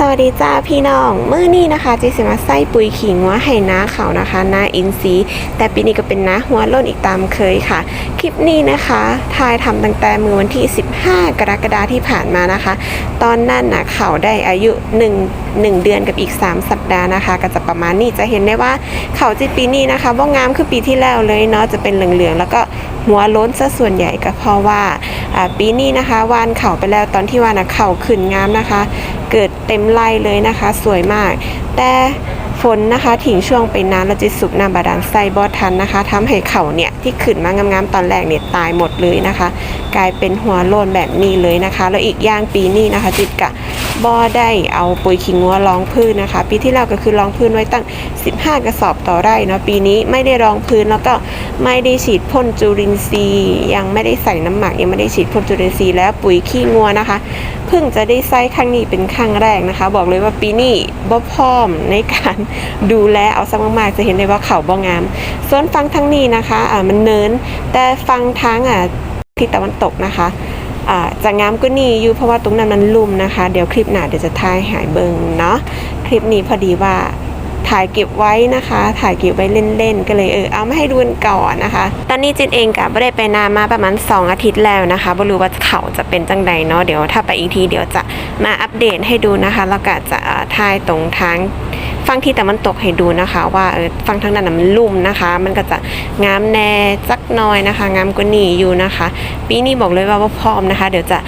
สวัสดีจ้าพี่น้องเมื่อนี้นะคะจีสิมาไส้ปุยขิงว่าให้น้าเขานะคะน้าอินซีแต่ปีนี้ก็เป็นน้าหัวล้นอีกตามเคยค่ะ คลิปนี้นะคะทายทำตั้งแต่มือวันที่ 15 กรกฎาที่ผ่านมานะคะ ตอนนั้นนะเขาได้อายุ1 1 เดือนกับอีก 3 สัปดาห์นะคะ ก็จะประมาณนี้จะเห็นได้ว่าเขาจีปีนี้นะคะว่างามคือปีที่แล้วเลยเนาะจะเป็นเหลืองๆแล้วก็หัวล้นซะส่วนใหญ่ก็เพราะว่าปีนี้นะคะวานเขาไปแล้วตอนที่วานเขาขึ้นงามนะคะ เกิดเต็มไล่เลยนะคะ สวยมาก แต่ฝนนะคะถิงช่วงไปนานแล้วจิสุบน้ำบาดาลไส้บอทันนะคะทำให้เขาเนี่ยที่ขึ้นมางามๆตอนแรกเนี่ยตายหมดเลยนะคะ กลายเป็นหัวโลนแบบนี้เลยนะคะ แล้วอีกอย่างปีนี้นะคะจิตกะ บอได้เอาปุ๋ยขิงวัวรองพื้นนะคะ ปีที่แล้วก็คือรองพื้นไว้ตั้ง 15 กระสอบต่อไร่เนาะปีนี้ไม่ได้รองพื้นแล้วก็ไม่ได้ฉีดพ่นจุลินทรีย์ยังไม่ได้ใส่น้ำหมัก ยังไม่ได้ฉีดพ่นจุลินทรีย์แล้วปุ๋ยขี้งัวนะคะเพิ่งจะได้ใส่ครั้งนี้เป็นครั้งแรกนะคะ บอกเลยว่าปีนี้บ่พร้อมในการดูแลเอาสักมากๆจะเห็นได้ว่าเขาบ่งามส่วนฟังทั้งนี้นะคะอ่ามันเนินแต่ฟังทางอ่าทิศตะวันตกนะคะ จะงามก็นี่อยู่เพราะว่าตรงนั้นมันลุ่มนะคะ เดี๋ยวคลิปหน้าเดี๋ยวจะทายหายเบิงเนาะคลิปนี้พอดีว่า ถ่ายเก็บไว้นะคะ ถ่ายเก็บไว้เล่นๆก็เลยเออเอามาให้ดูกันก่อนนะคะ ตอนนี้จินเองกับไม่ได้ไปนามาประมาณ 2 อาทิตย์แล้วนะคะไม่รู้ว่าเขาจะเป็นจังใดเนาะเดี๋ยวถ้าไปอีกทีเดี๋ยวจะมาอัปเดตให้ดูนะคะ แล้วก็จะเอ่อถ่ายตรงทางฟังที่แตะวันตกให้ดูนะคะ ว่าเออฟังทางนั้นนะมันลุ่มนะคะ มันก็จะงามแน่จักน้อยนะคะ งามกว่านี้อยู่นะคะ ปีนี้บอกเลยว่าว่าพร้อมนะคะ เดี๋ยวจะ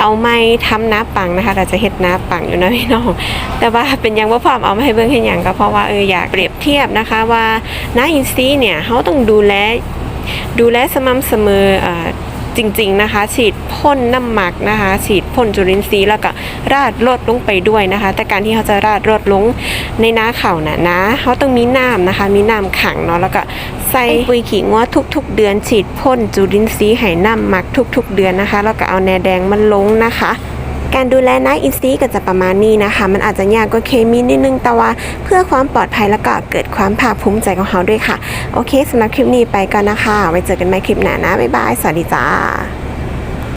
เอาไม้ทำน้าปังนะคะ เราจะเฮ็ดน้าปังอยู่นะพี่น้องแต่ว่าเป็นยังว่าพร้อมเอามาให้เบิ่งให้ยังก็เพราะว่าเอออยากเปรียบเทียบนะคะว่าน้าอินซีเนี่ยเขาต้องดูแลดูแลสม่ำเสมออจริงๆนะคะ ฉีดพ่นน้ำหมักนะคะ ฉีดพ่นจุลินทรีย์แล้วก็ราดรดลงไปด้วยนะคะ แต่การที่เขาจะราดรดลงในน้าเขาน่ะนะเขาต้องมีน้ำนะคะ มีน้ำขังเนาะแล้วก็ใส่ปุ๋ยขิงว่าทุก ๆ เดือน ฉีดพ่นจุลินทรีย์ให้น้ำหมักทุก ๆ เดือนนะคะ แล้วก็เอาแหนแดงมันลงนะคะ การดูแลน้าอินซีก็จะประมาณนี้นะคะ มันอาจจะยากกว่าเคมีนิดนึงแต่ว่าเพื่อความปลอดภัยแล้วก็เกิดความภาคภูมิใจของเขาด้วยค่ะ โอเคสำหรับคลิปนี้ไปก่อนนะคะ ไว้เจอกันใหม่คลิปหน้านะบ๊ายบายสวัสดีจ้า